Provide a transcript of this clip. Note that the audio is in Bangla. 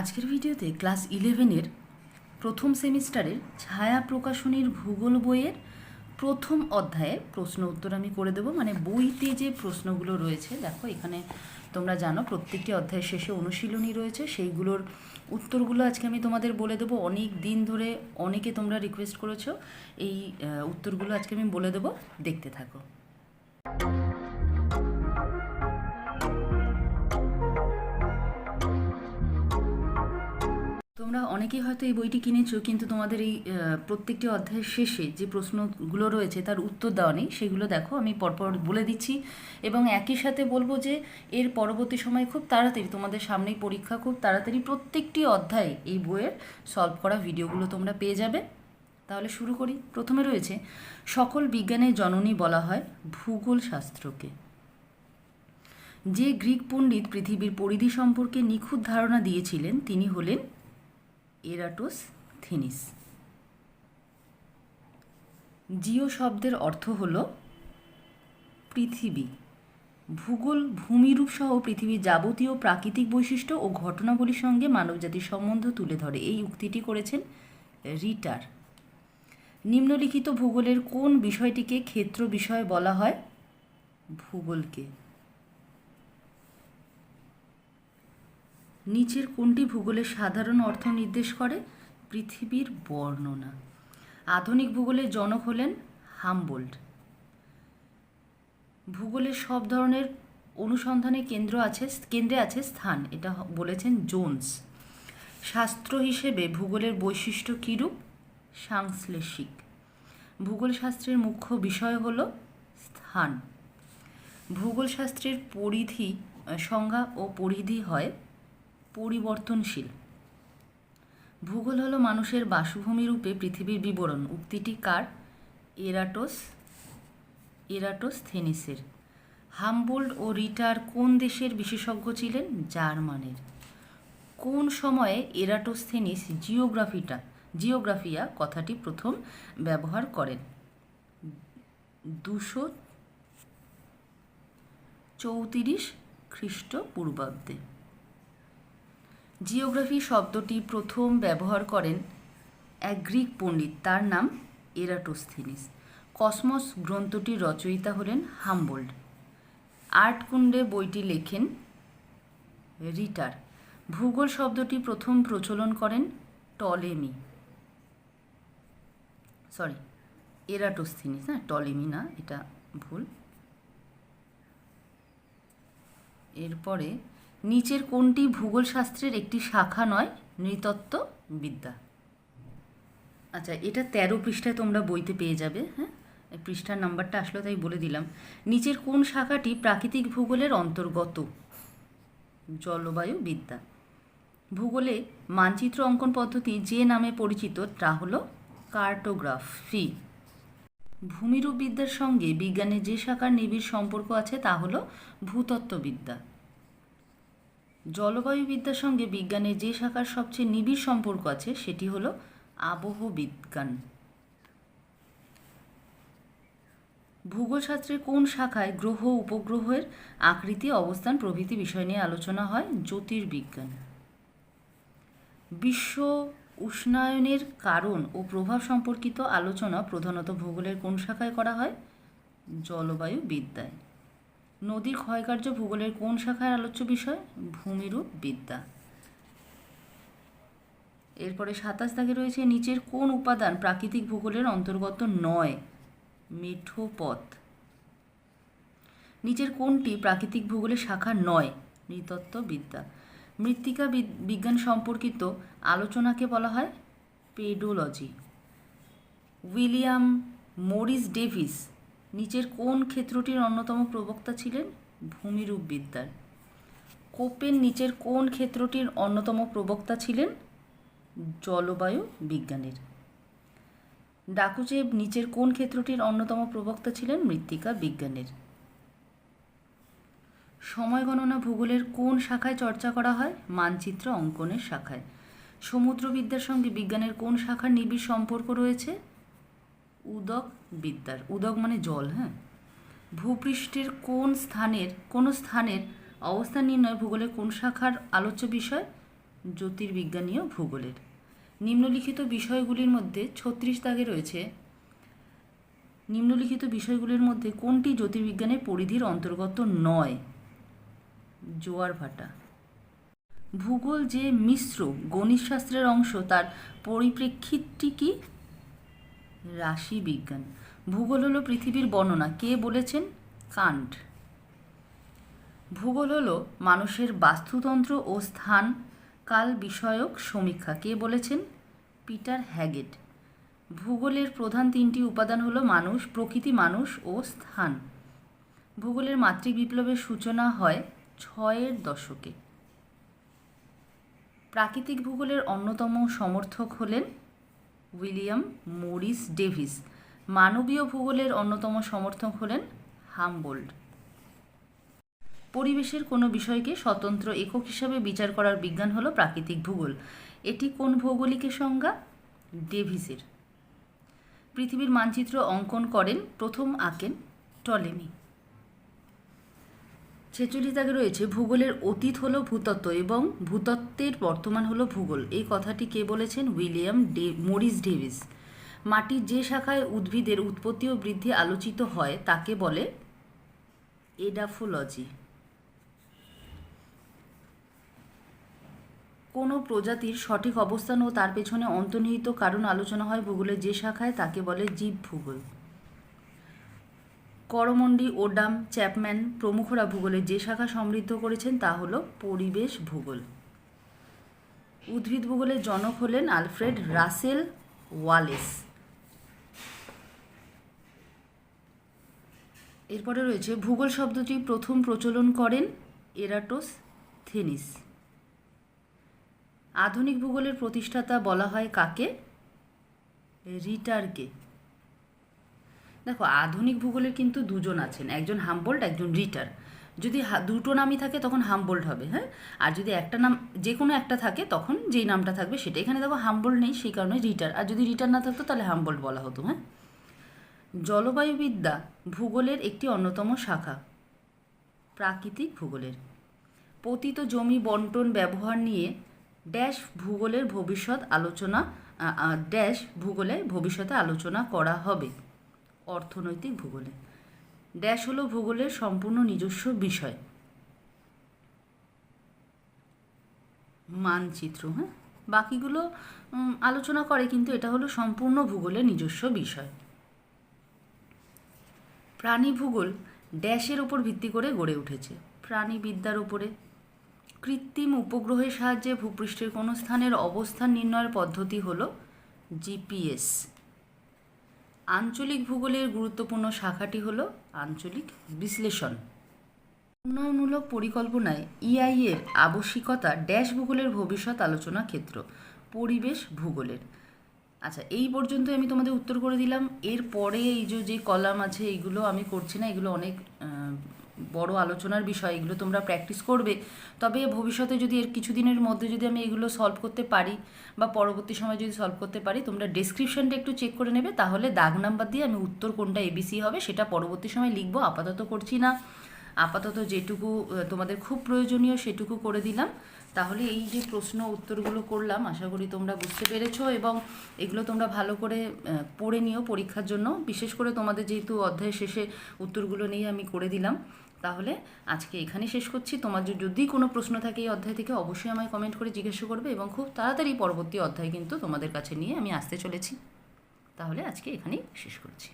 আজকের ভিডিওতে ক্লাস ইলেভেনের প্রথম সেমিস্টারের ছায়া প্রকাশনীর ভূগোল বইয়ের প্রথম অধ্যায়ে প্রশ্ন উত্তর আমি করে দেবো। মানে বইতে যে প্রশ্নগুলো রয়েছে, দেখো এখানে তোমরা জানো প্রত্যেকটি অধ্যায়ের শেষে অনুশীলনী রয়েছে। সেইগুলোর উত্তরগুলো আজকে আমি তোমাদের বলে দেবো। অনেক দিন ধরে অনেকে তোমরা রিকোয়েস্ট করেছ, এই উত্তরগুলো আজকে আমি বলে দেবো। দেখতে থাকো। তোমরা অনেকেই হয়তো এই বইটি কিনেছো, কিন্তু তোমাদের এই প্রত্যেকটি অধ্যায়ের শেষে যে প্রশ্নগুলো রয়েছে তার উত্তর দেওয়া নেই। সেগুলো দেখো, আমি পরপর বলে দিচ্ছি। এবং একই সাথে বলব যে, এর পরবর্তী সময় খুব তাড়াতাড়ি তোমাদের সামনেই পরীক্ষা, খুব তাড়াতাড়ি প্রত্যেকটি অধ্যায়ে এই বইয়ের সলভ করা ভিডিওগুলো তোমরা পেয়ে যাবে। তাহলে শুরু করি। প্রথমে রয়েছে, সকল বিজ্ঞানের জননী বলা হয় ভূগোল শাস্ত্রকে। যে গ্রিক পণ্ডিত পৃথিবীর পরিধি সম্পর্কে নিখুঁত ধারণা দিয়েছিলেন, তিনি হলেন এরাটোস থিনিস। জিও শব্দের অর্থ হল পৃথিবী। ভূগোল, ভূমিরূপ সহ পৃথিবীর যাবতীয় প্রাকৃতিক বৈশিষ্ট্য ও ঘটনাবলীর সঙ্গে মানবজাতির সম্বন্ধ তুলে ধরে। এই উক্তিটি করেছেন রিটার। নিম্নলিখিত ভূগোলের কোন বিষয়টিকে ক্ষেত্র বিষয় বলা হয়? ভূগোলকে। নিচের কোনটি ভূগোলের সাধারণ অর্থ নির্দেশ করে? পৃথিবীর বর্ণনা। আধুনিক ভূগোলের জনক হলেন হামবোল্ড। ভূগোলের সব ধরনের অনুসন্ধানে কেন্দ্র আছে, কেন্দ্রে আছে স্থান, এটা বলেছেন জোন্স। শাস্ত্র হিসেবে ভূগোলের বৈশিষ্ট্য কীরূপ? সাংশ্লেষিক। ভূগোল শাস্ত্রের মুখ্য বিষয় হল স্থান। ভূগোল শাস্ত্রের পরিধি, সংজ্ঞা ও পরিধি হয় পরিবর্তনশীল। ভূগোল হলো মানুষের বাসভূমি রূপে পৃথিবীর বিবরণ। উক্তিটি কার? এরাটোস এরাটোস থেনিসের হামবোল্ড ও রিটার কোন দেশের বিশেষজ্ঞ ছিলেন? জার্মানের। কোন সময়ে এরাটোস্থেনিস জিওগ্রাফিটা, জিওগ্রাফিয়া কথাটি প্রথম ব্যবহার করেন? দুশো চৌত্রিশ খ্রিস্টপূর্বাব্দে। জিওগ্রাফি শব্দটি প্রথম ব্যবহার করেন এক গ্রিক পণ্ডিত। তার নাম এরাটোস্থিনিস। কসমস গ্রন্থটির রচয়িতা হলেন হামবোল্ড। আর্টকুণ্ডে বইটি লেখেন রিটার। ভূগোল শব্দটি প্রথম প্রচলন করেন টলেমি। সরি, এরাটোস্থিনিস। হ্যাঁ টলেমি না, এটা ভুল। এরপরে নিচের কোনটি ভূগোল শাস্ত্রের একটি শাখা নয়? নৃতত্ত্ব, বিদ্যা। আচ্ছা এটা তেরো পৃষ্ঠায় তোমরা বইতে পেয়ে যাবে হ্যাঁ? পৃষ্ঠার নাম্বারটা আসলো তাই বলে দিলাম। নিচের কোন শাখাটি প্রাকৃতিক ভূগোলের অন্তর্গত? জলবায়ু, বিদ্যা। ভূগোলে মানচিত্র অঙ্কন পদ্ধতি যে নামে পরিচিত, তা হলো কার্টোগ্রাফি। ভূমিরূপ বিদ্যার সঙ্গে বিজ্ঞানের যে শাখার নিবিড় সম্পর্ক আছে, তা হলো ভূতত্ত্ববিদ্যা। জলবায়ুবিদ্যার সঙ্গে বিজ্ঞানের যে শাখার সবচেয়ে নিবিড় সম্পর্ক আছে, সেটি হলো আবহবিজ্ঞান। ভূগোলশাস্ত্রের কোন শাখায় গ্রহ উপগ্রহের আকৃতি, অবস্থান প্রভৃতি বিষয় নিয়ে আলোচনা হয়? জ্যোতির্বিজ্ঞান। বিশ্ব উষ্ণায়নের কারণ ও প্রভাব সম্পর্কিত আলোচনা প্রধানত ভূগোলের কোন শাখায় করা হয়? জলবায়ু বিদ্যায় নদীর ক্ষয়কার্য ভূগোলের কোন শাখায় আলোচ্য বিষয়? ভূমিরূপ বিদ্যা। এরপরে সাতাশ দাগে রয়েছে, নিচের কোন উপাদান প্রাকৃতিক ভূগোলের অন্তর্গত নয়? মেঠোপথ। নিচের কোনটি প্রাকৃতিক ভূগোলের শাখা নয়? নৃতত্ত্ব বিদ্যা। মৃত্তিকা বিজ্ঞান সম্পর্কিত আলোচনাকে বলা হয় পেডোলজি। উইলিয়াম মরিস ডেভিস নিচের কোন ক্ষেত্রটির অন্যতম প্রবক্তা ছিলেন? ভূমিরূপ বিদ্যার। কোপেন নিচের কোন ক্ষেত্রটির অন্যতম প্রবক্তা ছিলেন? জলবায়ু বিজ্ঞানের। ডাকুচেব নিচের কোন ক্ষেত্রটির অন্যতম প্রবক্তা ছিলেন? মৃত্তিকা বিজ্ঞানের। সময় গণনা ভূগোলের কোন শাখায় চর্চা করা হয়? মানচিত্র অঙ্কনের শাখায়। সমুদ্রবিদ্যার সঙ্গে বিজ্ঞানের কোন শাখার নিবিড় সম্পর্ক রয়েছে? উদক বিদ্যার, উদক মানে জল হ্যাঁ? ভূপৃষ্ঠের কোন স্থানের কোন স্থানের অবস্থান নির্ণয় ভূগোলের কোন শাখার আলোচ্য বিষয়? জ্যোতির্বিজ্ঞানী ও ভূগোলের। নিম্নলিখিত বিষয়গুলির মধ্যে ছত্রিশ দাগে রয়েছে। নিম্নলিখিত বিষয়গুলির মধ্যে কোনটি জ্যোতির্বিজ্ঞানের পরিধির অন্তর্গত নয়? জোয়ার ভাটা। ভূগোল যে মিশ্র গণিতশাস্ত্রের অংশ, তার পরিপ্রেক্ষিতটি কি? রাশি বিজ্ঞান ভূগোল হলো পৃথিবীর বর্ণনা। কে বলেছেন? কান্ট। ভূগোল হলো মানুষের বাস্তুতন্ত্র ও স্থান কাল বিষয়ক সমীক্ষা। কে বলেছেন? Peter Haggett. ভূগোলের প্রধান তিনটি উপাদান হলো মানুষ, প্রকৃতি মানুষ ও স্থান। ভূগোলের মাতৃক বিপ্লবের সূচনা হয় ছয়ের দশকে। প্রাকৃতিক ভূগোলের অন্যতম সমর্থক হলেন উইলিয়াম মরিস ডেভিস, মানবীয় ভূগোলের অন্যতম সমর্থক হলেন হামবোল্ড। পরিবেশের কোনো বিষয়কে স্বতন্ত্র একক হিসাবে বিচার করার বিজ্ঞান হলো প্রাকৃতিক ভূগোল। এটি কোন ভৌগোলিকের সংজ্ঞা? ডেভিসের। পৃথিবীর মানচিত্র অঙ্কন করেন প্রথম আঁকেন টলেমি ছেচল্লিশ দাগে রয়েছে, ভূগোলের অতীত হলো ভূতত্ত্ব এবং ভূতত্ত্বের বর্তমান হলো ভূগোল। এই কথাটি কে বলেছেন? William Day, Morris Davis. মাটির যে শাখায় উদ্ভিদের উৎপত্তি ও বৃদ্ধি আলোচিত হয়, তাকে বলে এডাফোলজি। কোনো প্রজাতির সঠিক অবস্থান ও তার পেছনে অন্তর্নিহিত কারণ আলোচনা হয় ভূগোলের যে শাখায়, তাকে বলে জীব ভূগোল করমন্ডি, ওডাম, চ্যাপম্যান, প্রমুখরা ভূগোলের যে শাখা সমৃদ্ধ করেছেন তা হলো পরিবেশ ভূগোল। উদ্ভিদ ভূগোলের জনক হলেন আলফ্রেড রাসেল ওয়ালেস। এরপরে রয়েছে, ভূগোল শব্দটি প্রথম প্রচলন করেন এরাটোস থেনিস। আধুনিক ভূগোলের প্রতিষ্ঠাতা বলা হয় কাকে? রিটারকে। দেখো, আধুনিক ভূগোলের কিন্তু দুজন আছেন, একজন হামবোল্ড একজন রিটার। যদি দুটো নামই থাকে তখন হামবোল্ড হবে হ্যাঁ? আর যদি একটা নাম যে কোনো একটা থাকে তখন যেই নামটা থাকবে সেটা। এখানে দেখো হামবোল্ড নেই, সেই কারণে রিটার। আর যদি রিটার না থাকতো তাহলে হামবোল্ড বলা হতো হ্যাঁ? জলবায়ুবিদ্যা ভূগোলের একটি অন্যতম শাখা। প্রাকৃতিক ভূগোলের। পতিত জমি বন্টন ব্যবহার নিয়ে ড্যাশ ভূগোলের ভবিষ্যৎ আলোচনা ড্যাশ ভূগোলে ভবিষ্যতে আলোচনা করা হবে। অর্থনৈতিক ভূগোলে। ড্যাশ হলো ভূগোলের সম্পূর্ণ নিজস্ব বিষয়। মানচিত্র হ্যাঁ? বাকিগুলো আলোচনা করে, কিন্তু এটা হলো সম্পূর্ণ ভূগোলের নিজস্ব বিষয়। প্রাণী ভূগোল ড্যাশের ওপর ভিত্তি করে গড়ে উঠেছে। প্রাণীবিদ্যার ওপরে কৃত্রিম উপগ্রহের সাহায্যে ভূপৃষ্ঠের কোনো স্থানের অবস্থান নির্ণয়ের পদ্ধতি হলো জিপিএস। আঞ্চলিক ভূগোলের গুরুত্বপূর্ণ শাখাটি হল আঞ্চলিক বিশ্লেষণ। উন্নয়নমূলক পরিকল্পনায় ইআই এর আবশ্যিকতা ড্যাশ ভূগোলের ভবিষ্যৎ আলোচনা ক্ষেত্র, পরিবেশ ভূগোলের। আচ্ছা এই পর্যন্ত আমি তোমাদের উত্তর করে দিলাম। এরপরে এই যে কলাম আছে এইগুলো আমি করছি না, এগুলো অনেক বড় আলোচনার বিষয়, এগুলো তোমরা প্র্যাকটিস করবে। তবে ভবিষ্যতে যদি এর কিছুদিনের মধ্যে যদি আমি এগুলো সলভ করতে পারি বা পরবর্তী সময় যদি সলভ করতে পারি, তোমরা ডেসক্রিপশনটা একটু চেক করে নেবে। তাহলে দাগ নাম্বার দিয়ে আমি উত্তর কোনটা এবিসি হবে সেটা পরবর্তী সময় লিখব। আপাতত করছি না। আপাতত যেটুকু তোমাদের খুব প্রয়োজনীয় সেটুকু করে দিলাম। তাহলে এই যে প্রশ্ন উত্তরগুলো করলাম, আশা করি তোমরা বুঝতে পেরেছ এবং এগুলো তোমরা ভালো করে পড়ে নিও পরীক্ষার জন্য। বিশেষ করে তোমাদের যেহেতু অধ্যায়ের শেষে উত্তরগুলো নিয়ে আমি করে দিলাম। তাহলে আজকে এখানে শেষ করছি। তোমার যদি কোনো প্রশ্ন থাকে এই অধ্যায় থেকে, অবশ্যই আমায় কমেন্ট করে জিজ্ঞাসা করবে এবং খুব তাড়াতাড়ি পরবর্তী অধ্যায় কিন্তু তোমাদের কাছে নিয়ে আমি আসতে চলেছি। তাহলে আজকে এখানেই শেষ করছি।